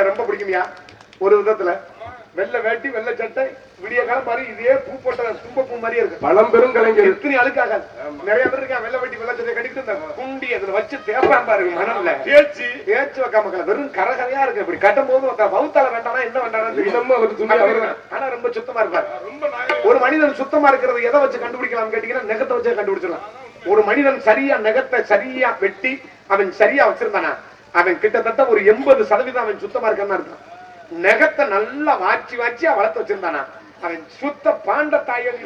என்ன ரொம்ப பிடிக்குமியா? ஒரு விதத்துல. வெள்ளை வேட்டி வெள்ளை சட்டை விடிய காலம் மாதிரி இதே பூ போட்ட தும்பப்பூ மாதிரியே இருக்கு. பழம்பெரும் கலைஞர். எத்தனை அழுக்காக? நிறைய பேர் இருக்கா வெள்ளை வெட்டி வெள்ளை சட்டை கட்டிக்கிட்டு இந்த குண்டி அதுல வச்சு தேப்பான் பாருங்க மணல்ல பேச்சு தேய்ச்சு வைக்காம வெறும் கரகரையா இருக்கு. இப்படி கட்டும் போது ஒருத்தன் வவுத்தால வேண்டானா என்ன தெரியும். இன்னமும் அவர் துணி. ஆனா ரொம்ப சுத்தமா இருப்பார். ஒரு மனிதன் சுத்தமா இருக்கிறது எதை வச்சு கண்டுபிடிக்கலாம் கேட்டீங்கன்னா நெகத்தை வச்சு கண்டுபிடிச்சிடலாம். ஒரு மனிதன் சரியா நெகத்தை சரியா வெட்டி அவன் சரியா வச்சிருந்தானா? அவன் கிட்டத்தட்ட ஒரு எண்பது சதவீதம் அவன் சுத்தமா இருக்கான்னு அர்த்தம் நெகத்தை நல்லா வாச்சி வாச்சி வளர்த்து வச்சிருந்தானா. அவன் சுத்த பாண்ட தாயல்.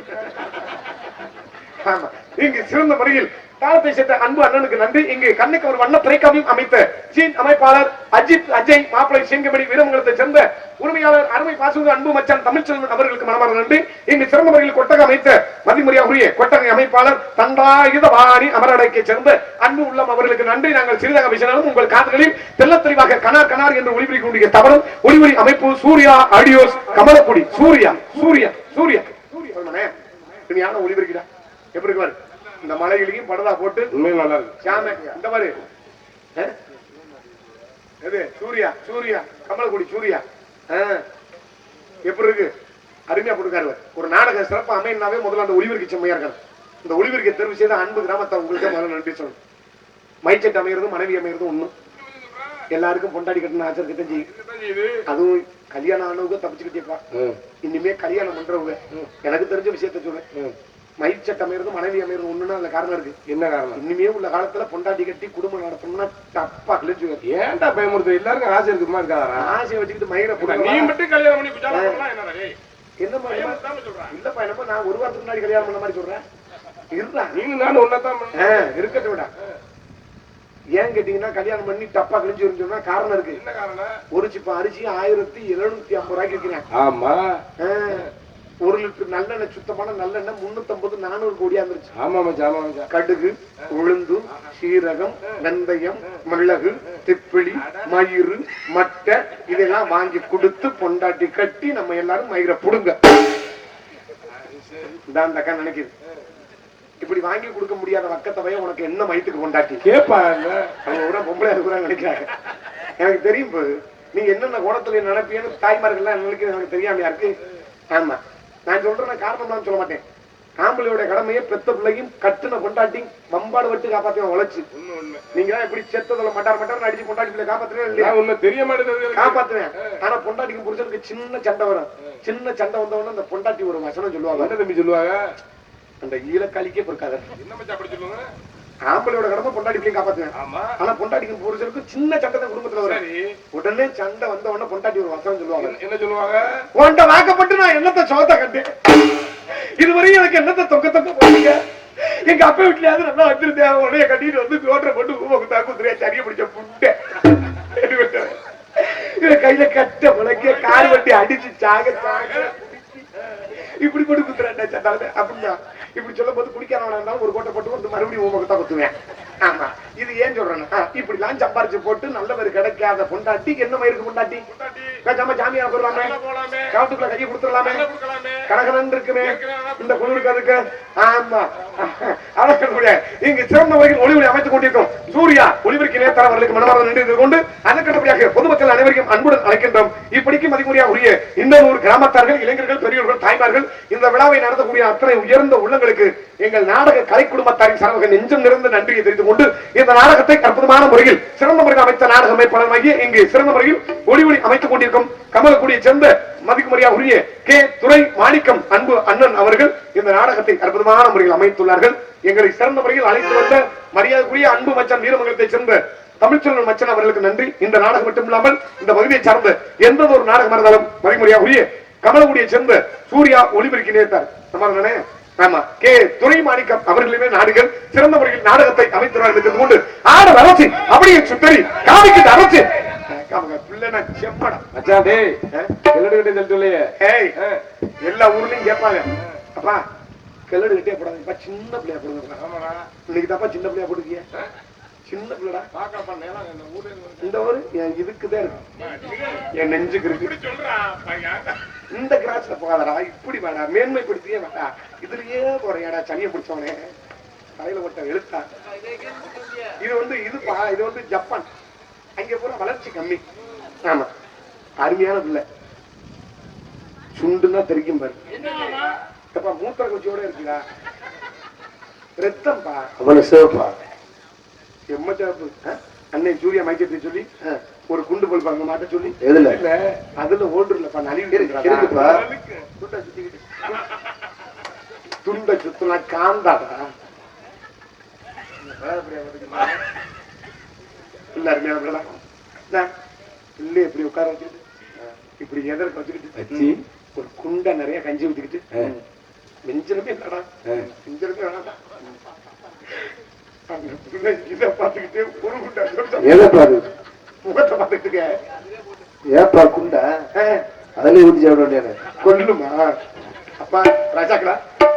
ஆமா. இங்கு சிறந்த முறையில் காலத்தை சேர்த்த அன்பு அண்ணனுக்கு நன்றி. இங்கு கண்ணுக்கு ஒரு வண்ண திரைக்காவியம் அமைத்த சீன் அமைப்பாளர் அஜித் அஜய் மாப்பிளை சீன்கபடி வீரமங்கலத்தை சேர்ந்த உரிமையாளர் அருமை பாசுவது அன்பு மச்சான் தமிழ்ச்செல்வன் அவர்களுக்கு மனமான நன்றி. இங்கு சிறந்த முறையில் கொட்டகை அமைத்த மதிமுறையாகுரிய கொட்டகை அமைப்பாளர் தண்டாயுத வாணி அமரடைக்கை சேர்ந்த அன்பு உள்ளம் அவர்களுக்கு நன்றி. நாங்கள் சிறிதாக பேசினாலும் உங்கள் காதுகளில் தெல்ல தெளிவாக கனார் கனார் என்று ஒளிபரி தவறும் ஒளிபுரி அமைப்பு சூர்யா ஆடியோஸ் கமலக்குடி. சூர்யா சூர்யா சூர்யா. சூர்யா ஒளிபுரிக்கிறார் எப்படி இருக்கு. இந்த மலையிலையும் படலா போட்டு நல்லா இருக்கு. சாம இந்த மாதிரி? எது? சூர்யா சூர்யா கமலக்குடி சூர்யா. எப்படி இருக்கு? அருமையா போட்டுக்காரு ஒரு நாடக சிறப்பு அமையினாவே முதல்ல அந்த ஒளிபெருக்கி செம்மையா இருக்காரு இந்த ஒளிபெருக்கை தெரிவு செய்த அன்பு கிராமத்தை உங்களுக்கு முதல்ல நன்றி சொல்லணும். மைச்சட் அமைகிறதும் மனைவி அமைகிறதும் ஒண்ணு. எல்லாருக்கும் பொண்டாடி கட்டணும் ஆச்சர் கிட்ட செய்யும். அதுவும் கல்யாணம் ஆனவங்க தப்பிச்சுக்கிட்டேப்பா இனிமே கல்யாணம் பண்றவங்க. எனக்கு தெரிஞ்ச விஷயத்த சொல்றேன் ம். மைச்சட் அமைகிறதும் மனைவி அமைகிறதும் ஒண்ணுன்னா அதுல காரணம் இருக்கு. என்ன காரணம்? இனிமே உள்ள காலத்துல பொண்டாட்டி கட்டி குடும்பம் நடத்தணும்னா தப்பா கிழிச்சு ஏன்டா பயமுறுத்த எல்லாருக்கும் ஆசை இருக்குமா இருக்காதா ஆசையை வச்சுக்கிட்டு மயிரை நீ புடுங்க மட்டும் கல்யாணம் பண்ணி சொல்றேன். இல்லப்பா என்னப்பா நான் ஒரு வாரத்துக்கு முன்னாடி கல்யாணம் பண்ண மாதிரி சொல்றேன். இருடா. நீனும் நானும் ஒன்னதான் இருக்கட்டும் விடா. ஏன் கேட்டீங்கன்னா கல்யாணம் பண்ணி தப்பா கிழிச்சு சொன்னா காரணம் இருக்கு. என்ன காரணம்? ஒரு சிப்ப அரிசி ஆயிரத்தி எழுநூத்தி ஐம்பது ரூபாய்க்கு விற்கிறேன் ஆமா. நல்லெண்ணெய் சுத்தமான நல்லெண்ணெய் முன்னூத்தி நானூறு கோடியா இருந்துருச்சு. ஆமா ஆமா கடுகு உளுந்து சீரகம் வெந்தயம் மிளகு திப்பிலி மயிறு மட்டை இதெல்லாம் வாங்கி கொடுத்து பொண்டாட்டி கட்டி நம்ம எல்லாரும் மயிரை புடுங்க. இதான் அந்த அக்கா நினைக்குது. இப்படி வாங்கி கொடுக்க முடியாத வக்கத்தவைய உனக்கு என்ன மயித்துக்கு பொண்டாட்டி? கேப்பா இல்ல அவங்க கூட பொம்பளை இருக்கிறாங்க நினைக்கிறாங்க. எனக்கு தெரியும் இப்போ நீங்க என்னென்ன கோணத்துல நினைப்பீங்கன்னு தாய்மார்கள்லாம் நினைக்கிறது எனக்கு தெரியாமையா இருக்கு? ஆமா. நான் சொல்றேன் காரணம் தான் சொல்ல மாட்டேன். ஆம்பளையோட கடமையை பெத்த பிள்ளையும் கட்டுன கொண்டாட்டி வம்பாடு வட்டு காப்பாத்தி உழைச்சு. நீங்க தான் எப்படி செத்ததுல மட்டார் மட்டார் அடிச்சு கொண்டாட்டி பிள்ளை காப்பாத்துறேன் தெரிய மாட்டேங்குது காப்பாத்துவேன். ஆனா பொண்டாட்டிக்கு புருஷனுக்கு சின்ன சண்டை வரும். சின்ன சண்டை வந்தவொடனே அந்த பொண்டாட்டி ஒரு வசனம் சொல்லுவாங்க. என்ன தம்பி சொல்லுவாங்க? அந்த ஈழக்காளிக்கே பொறுக்காத. என்ன அப்படி சொல்லுவாங்க? ஆம்பளையோட கடமை பொண்டாட்டி பிள்ளையும் காப்பாத்துவேன். ஆமா. ஆனா பொண்டாட்டிக்கும் புருஷனுக்கும் சின்ன சண்டை தான் குடும்பத்துல வரும். உடனே சண்டை வந்த உடனே பொண்டாட்டி ஒரு வசனம் சொல்லுவாங்க. என்ன- சொல்லுவாங்க? உன்கிட்ட வாக்கப்பட்டு நான் என்னத்த சோத்த கட்டேன் இதுவரையும் எனக்கு என்னத்த தொக்க தொக்க போட்டீங்க? எங்க அப்பா வீட்லயாவது நல்லா வச்சிருந்தேன் உடனே கட்டிட்டு வந்து தோற்ற போட்டு ஊமக்கு தாக்குத்துறியா சரிய பிடிச்ச புட்டை. இதை கையில கட்ட முளைக்க கார் வண்டி அடிச்சு சாக சாக. இப்படி போட்டு குத்துறாண்டா சண்டால அப்படின்னா இப்படி சொல்லும் போது குடிக்காரவனா இருந்தாலும் ஒரு கோட்டை போட்டு வந்து மறுபடியும் ஊமக்கு தான் குத்துவேன். ஆமா இது ஏன் சொல்றேன்னா இப்படி எல்லாம் சம்பாரிச்சு போட்டு நல்லவர் கிடைக்காத பொண்டாட்டி என்ன மயிருக்கு பொண்டாட்டி? பேசாம ஜாமியா போடலாமே காட்டுக்குள்ள கையை கொடுத்துடலாமே. கனகனன் இருக்குமே. இந்த குளிருக்கு அதுக்கு ஆமா. இங்கு சிறந்த முறையில் ஒளி ஒளி அமைத்துக் கொண்டிருக்கும் சூர்யா ஒளிபெருக்கி நேர்த்தர அவர்களுக்கு மனமார்ந்த நன்றி கொண்டு அனைவரையும் அன்புடன் அழைக்கின்றோம். இப்படிக்கு மதிமுறையா உரிய இந்த நூறு கிராமத்தார்கள் இளைஞர்கள் பெரியவர்கள் தாய்மார்கள் இந்த விழாவை நடத்தக்கூடிய அத்தனை உயர்ந்த உள்ளங்களுக்கு எங்கள் நாடக கலை குடும்பத்தாரின் சார்பாக நெஞ்சம் நிறைந்த நன்றியை தெரிந்து கொண்டு இந்த நாடகத்தை அற்புதமான முறையில் சிறந்த முறையில் அமைத்த நாடக அமைப்பாளராகிய இங்கு சிறந்த முறையில் ஒளி ஒளி அமைத்துக் கொண்டிருக்கும் கமலக்குடியை சேர்ந்த மதிக்குமரியா உரிய கே. துறை மாணிக்கம் அன்பு அண்ணன் அவர்கள் இந்த நாடகத்தை அற்புதமான முறையில் அமைத்துள்ளார்கள். எங்களை சிறந்த முறையில் அழைத்து வந்த மரியாதைக்குரிய அன்பு மச்சான் வீரமங்கலத்தை சேர்ந்த தமிழ்ச்செல்வன் மச்சன் அவர்களுக்கு நன்றி. இந்த நாடகம் மட்டும் இல்லாமல் இந்த பகுதியை சார்ந்த எந்த ஒரு நாடகம் இருந்தாலும் மதிமுறையா உரிய கமலகுடியை சேர்ந்த சூர்யா ஒளிபெருக்கி நேர்த்தார் சமாதானே ஆமா. கே. துரை மாணிக்கம் அவர்களுமே நாடுகள் சிறந்த முறையில் நாடகத்தை அமைத்துள்ளார்கள் என்று கொண்டு ஆட அரசு அப்படியே சுத்தரி காவிக்கிட்டு அரசு எல்லா ஊர்லயும் கேட்பாங்க. அப்பா கிளடு கிட்டே போடாதீங்கப்பா சின்ன பிள்ளையா போடுங்க. ஆமாடா. இன்னைக்கு தப்பா சின்ன பிள்ளையா போட்டுக்கிய சின்ன பிள்ளைடா. பாக்கப்பா நேரம் இந்த இருந்து இந்த ஊரு என் இதுக்குதான் இருக்கு. என் நெஞ்சுக்கு இருக்கு. இந்த கிராஸ்ல போகாதடா. இப்படி வேடா. மேன்மைப்படுத்தியே வேடா. இதுலயே போறியாடா சனியை பிடிச்சவனே தலையில ஒட்ட எழுத்தா. இது வந்து இதுப்பா இது வந்து ஜப்பான். அங்க பூரா வளர்ச்சி கம்மி. ஆமா. அருமையான பிள்ளை. சுண்டுன்னா தெரிக்கும் பாரு. மூத்திர குச்சியோட இருக்குடா ரத்தம்பா அவனை சிவப்பா எம்மச்சாப்பு அன்னை சூர்யா மைக்கத்தை சொல்லி ஒரு குண்டு பல்பு அங்க மாட்ட சொல்லி எதுல? இல்ல அதுல ஓட்டு இல்லப்பா நலிவு இருக்குப்பா. துண்டை சுத்திக்கிட்டு. துண்டை சுத்தினா காந்தாடா. இல்ல இப்படி உட்கார வச்சுக்கிட்டு இப்படி எதற்கு வச்சுக்கிட்டு வச்சு ஒரு குண்டை நிறைய கஞ்சி ஊத்திக்கிட்டு ஆ. நெஞ்சலுமே இல்லடா ஆ. நெஞ்சலுமே வேணாம்டா அந்த பிள்ளை இதை பார்த்துக்கிட்டே ஒரு குண்டை எதை பாரு? முகத்தை பார்த்துக்கிட்டு ஏப்பா குண்டா? அதுல ஊத்தி சாப்பிட வேண்டியது. கொல்லுமா? அப்பா ராஜாக்களா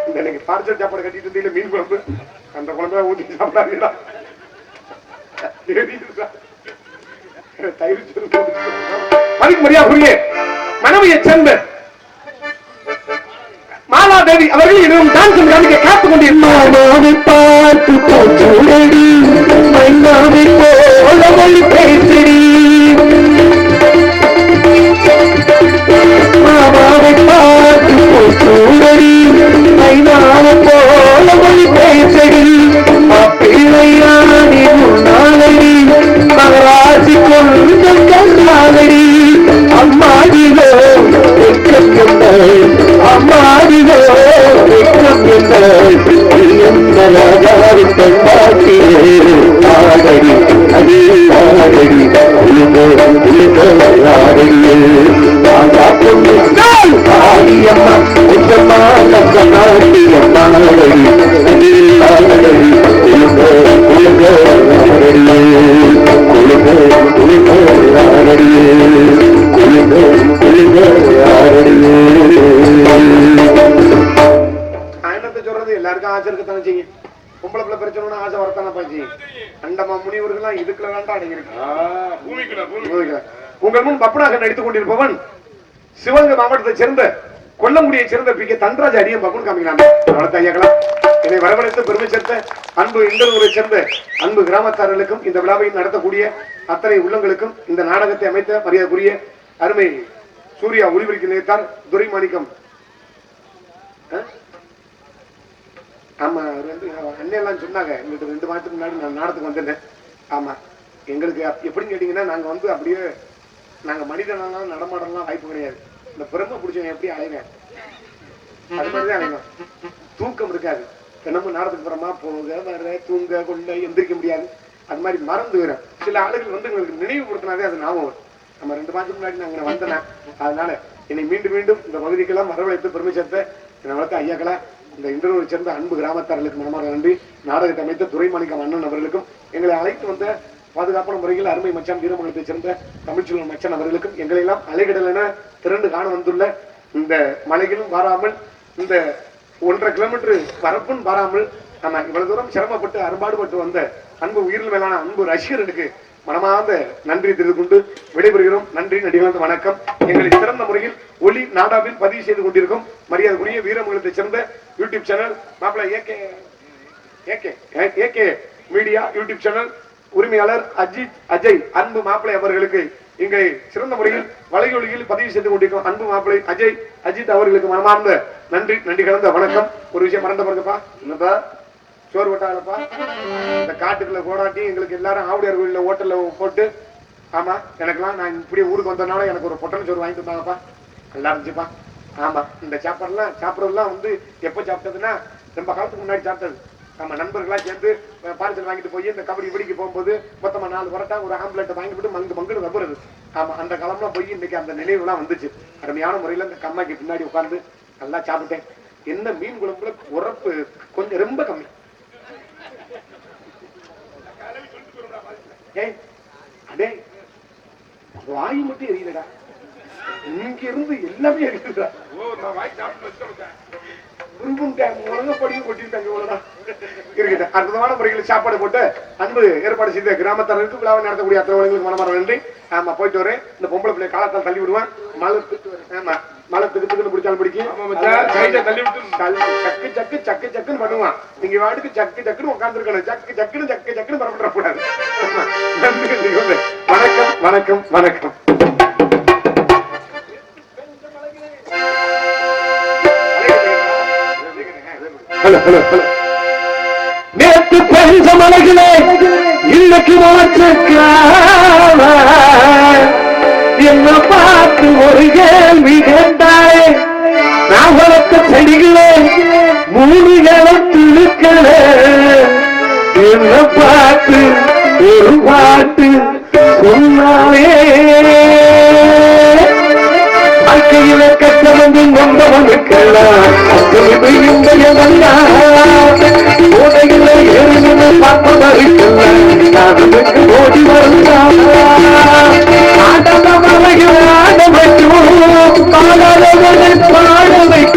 இந்த இன்னைக்கு பார்சல் சாப்பாடு கட்டிட்டு இருந்தீங்க மீன் குழம்பு? அந்த குழம்பு ஊத்தி சாப்பிடாதீங்களா. தயிர். மதிக்கு மரியாதைக்குரிய மனைவியை சேர்ந்த மாலா தேவி அவர்கள் இன்னும் டான்ஸ் காமிக்க காத்து கொண்டிருந்தார் பார்த்து போச்சு மைனாவை போல மொழி பேசடி. ராஜாவின் பெண்பாட்டியே ஆடடி அடி ஆடடி பொண்ணு ஆடியம்மா நம்ம நாட்டியம்மா அடி ஆயிரத்தை சொல்றது எல்லாருக்கும் செய்யும் பொம்பளை பிள்ளை பிரச்சனை ஆசை வரத்தானே பாச்சு அண்டமா முனிவர்கள்லாம் இதுக்குள்ள வேண்டாம் அடங்கியிருக்கு. உங்கள் முன் பப்பனாக நடித்துக் கொண்டிருப்பவன் சிவகங்கை மாவட்டத்தைச் சேர்ந்த கொல்லங்குடியைச் சேர்ந்த பி கே தன்ராஜ் அடியும் பப்புன் காமிக்கிறாங்க ஐயாக்களா என்னை வரவழைத்து பெருமை சேர்த்த அன்பு இண்டலூரை சேர்ந்த அன்பு கிராமத்தார்களுக்கும் இந்த விழாவை நடத்தக்கூடிய அத்தனை உள்ளங்களுக்கும் இந்த நாடகத்தை அமைத்த மரியாதைக்குரிய அருமை சூர்யா ஒளிபரிக்கு நினைத்தார் துரைமாணிக்கம். ஆமாம் அவர் வந்து அண்ணெல்லாம் எல்லாம் சொன்னாங்க? எங்களுக்கு ரெண்டு மாதத்துக்கு முன்னாடி நான் நாடத்துக்கு வந்துட்டேன் ஆமா. எங்களுக்கு எப்படின்னு கேட்டிங்கன்னா நாங்க வந்து அப்படியே நாங்க மனிதனெல்லாம் நடமாடலாம் வாய்ப்பு கிடையாது. இந்த பிரம்ம பிடிச்சவங்க எப்படி அலைங்க அது மாதிரிதான் அலைங்க தூக்கம் இருக்காது. தினமும் நாடத்துக்கு போகிறோமா போக வர தூங்க கொள்ள எந்திரிக்க முடியாது. அது மாதிரி மறந்து வரும். சில ஆளுகள் வந்து எங்களுக்கு நினைவுபடுத்தினாவே அது ஞாபகம் வரும். நம்ம ரெண்டு மாதத்துக்கு முன்னாடி நாங்க வந்தேன் அதனால என்னை மீண்டும் மீண்டும் இந்த பகுதிக்கெல்லாம் வரவழைத்து பெருமை சேர்த்த என்னை வளர்த்த ஐயாக்களா இந்த இன்றூரை சேர்ந்த அன்பு கிராமத்தார்களுக்கு மனமார்ந்த நன்றி. நாடகத்தை அமைத்த துரைமாணிக்கம் அண்ணன் அவர்களுக்கும் எங்களை அழைத்து வந்த பாதுகாப்பான முறையில் அருமை மச்சான் வீரமங்கலத்தை சேர்ந்த தமிழ்ச்செல்வன் மச்சான் அவர்களுக்கும் எங்களை எல்லாம் அலைகடல் என திரண்டு காண வந்துள்ள இந்த மலைகளும் வாராமல் இந்த ஒன்றரை கிலோமீட்டர் வரப்பும் வாராமல் நம்ம இவ்வளவு தூரம் சிரமப்பட்டு அரும்பாடுபட்டு வந்த அன்பு உயிரில் மேலான அன்பு ரசிகர்களுக்கு மனமார்ந்த நன்றி தெரிந்து கொண்டு விடைபெறுகிறோம். நன்றி நடிகர்ந்த வணக்கம். எங்களை சிறந்த முறையில் ஒளி நாடாவில் பதிவு செய்து கொண்டிருக்கும் மரியாதைக்குரிய வீரமங்கலத்தை சேர்ந்த யூடியூப் சேனல் மாப்பிள்ள A K A K A K media YouTube channel உரிமையாளர் அஜித் அஜய் அன்பு மாப்பிள்ளை அவர்களுக்கு இங்கே சிறந்த முறையில் வலையொலியில் பதிவு செய்து கொண்டிருக்கும் அன்பு மாப்பிளை அஜய் அஜித் அவர்களுக்கு மனமார்ந்த நன்றி நன்றி கலந்த வணக்கம். ஒரு விஷயம் மறந்த பாருங்கப்பா என்னப்பா? சோறு வட்டாளப்பா இந்த காட்டுக்குள்ள போராட்டி எங்களுக்கு எல்லாரும் ஆவுடையார் கோயிலில் ஹோட்டலில் போட்டு ஆமா எனக்கெல்லாம் நான் இப்படி ஊருக்கு வந்ததுனால எனக்கு ஒரு பொட்டன சோறு வாங்கி தந்தாங்கப்பா நல்லா இருந்துச்சுப்பா. ஆமா இந்த சாப்பாடுலாம் சாப்பிட்றதுலாம் வந்து எப்போ சாப்பிட்டதுன்னா ரொம்ப காலத்துக்கு முன்னாடி சாப்பிட்டது. நம்ம நண்பர்களா சேர்ந்து பார்சல் வாங்கிட்டு போய் இந்த கபடி இப்படிக்கு போகும்போது மொத்தமாக நாலு பரோட்டா ஒரு ஆம்லெட் வாங்கிட்டு மங்கு மங்குன்னு நம்புறது ஆமா அந்த காலம்லாம் போய் இன்னைக்கு அந்த நினைவுலாம் வந்துச்சு. அருமையான முறையில இந்த கம்மாய்க்கு பின்னாடி உட்கார்ந்து நல்லா சாப்பிட்டேன். என்ன மீன் குழம்புல உரப்பு கொஞ்சம் ரொம்ப கம்மி. ஏய் அடே வாய் மட்டும் எரியலடா இங்க இருந்து எல்லாமே எரியுதுடா. வாய் சாப்பிட்டு வச்சுட்டேன் கொட்டிருக்காங்க இவ்வளவுதான். அற்புதமான முறையில் சாப்பாடு போட்டு அன்பு ஏற்பாடு செய்த கிராமத்தாருக்கு விழாவை நடத்தக்கூடிய அத்தனை உலகளுக்கு மனமார நன்றி. ஆமா போயிட்டு வரேன். இந்த பொம்பளை பிள்ளை காலத்தால் தள்ளி விடுவான். மழை ஆமா மழை திக்கு பிடிச்சாலும் பிடிக்கும் சக்கு சக்கு சக்கு சக்குன்னு பண்ணுவான். நீங்க வாட்டுக்கு சக்கு சக்குன்னு உட்காந்துருக்கணும் சக்கு சக்குன்னு சக்கு சக்குன்னு வணக்கம் வணக்கம் வணக்கம். நேற்று பெருச மலைகளே இன்னைக்கு முளைச்சிருக்காம என்ன பார்த்து ஒரு கேள்வி கேட்டாயே. நான் வளர்த்த செடிகளே மூணு இழத்துழுக்களே என்ன பார்த்து ஒரு பாட்டு சொன்னாயே. வாழ்க்கையில கட்டணந்து நம்பவனுக்கெல்லாம் ஓடையில ஏறினு பார்ப்பதற்கெல்லாம் நானுக்கு ஓடி ஆட வைக்கும் பாட வைக்கும்